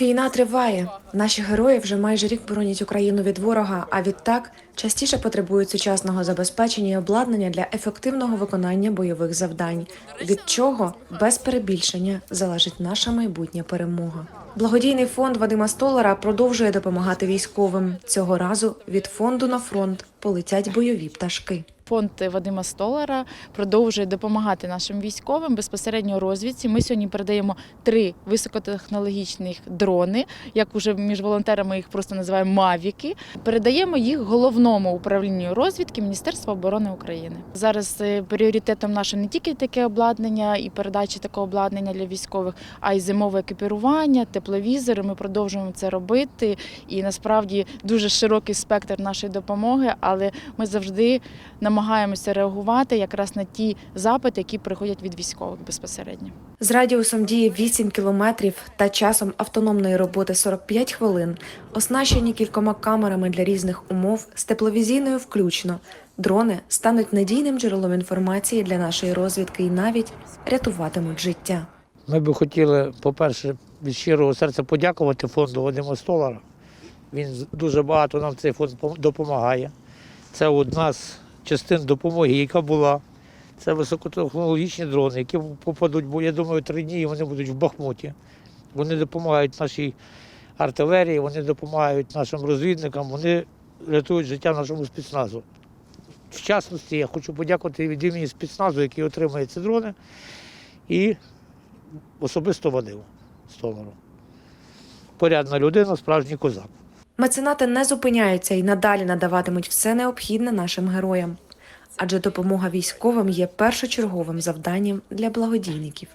Війна триває. Наші герої вже майже рік боронять Україну від ворога, а відтак частіше потребують сучасного забезпечення і обладнання для ефективного виконання бойових завдань, від чого без перебільшення залежить наша майбутня перемога. Благодійний фонд Вадима Столара продовжує допомагати військовим. Цього разу від фонду на фронт полетять бойові пташки. Фонд Вадима Столара продовжує допомагати нашим військовим безпосередньо розвідці. Ми сьогодні передаємо три високотехнологічних дрони, як уже між волонтерами їх просто називаємо мавіки. Передаємо їх головному управлінню розвідки Міністерства оборони України. Зараз е, пріоритетом нашим не тільки таке обладнання і передача такого обладнання для військових, а й зимове екіпірування, тепловізори. Ми продовжуємо це робити. І насправді дуже широкий спектр нашої допомоги, але ми завжди намагаємося реагувати якраз на ті запити, які приходять від військових безпосередньо. З радіусом дії 8 кілометрів та часом автономної роботи 45 хвилин, оснащені кількома камерами для різних умов з тепловізійною включно. Дрони стануть надійним джерелом інформації для нашої розвідки і навіть рятуватимуть життя. Ми би хотіли, по-перше, від щирого серця подякувати фонду Вадима Столара. Він дуже багато нам цей фонд пом- допомагає. Це одна з частин допомоги, яка була. Це високотехнологічні дрони, які попадуть, бо я думаю, три дні і вони будуть в Бахмуті. Вони допомагають нашій артилерії, вони допомагають нашим розвідникам, вони рятують життя нашому спецназу. В частності я хочу подякувати від імені спецназу, який отримує ці дрони, і особисто Вадиму Столару. Порядна людина, справжній козак. Меценати не зупиняються і надалі надаватимуть все необхідне нашим героям, адже допомога військовим є першочерговим завданням для благодійників.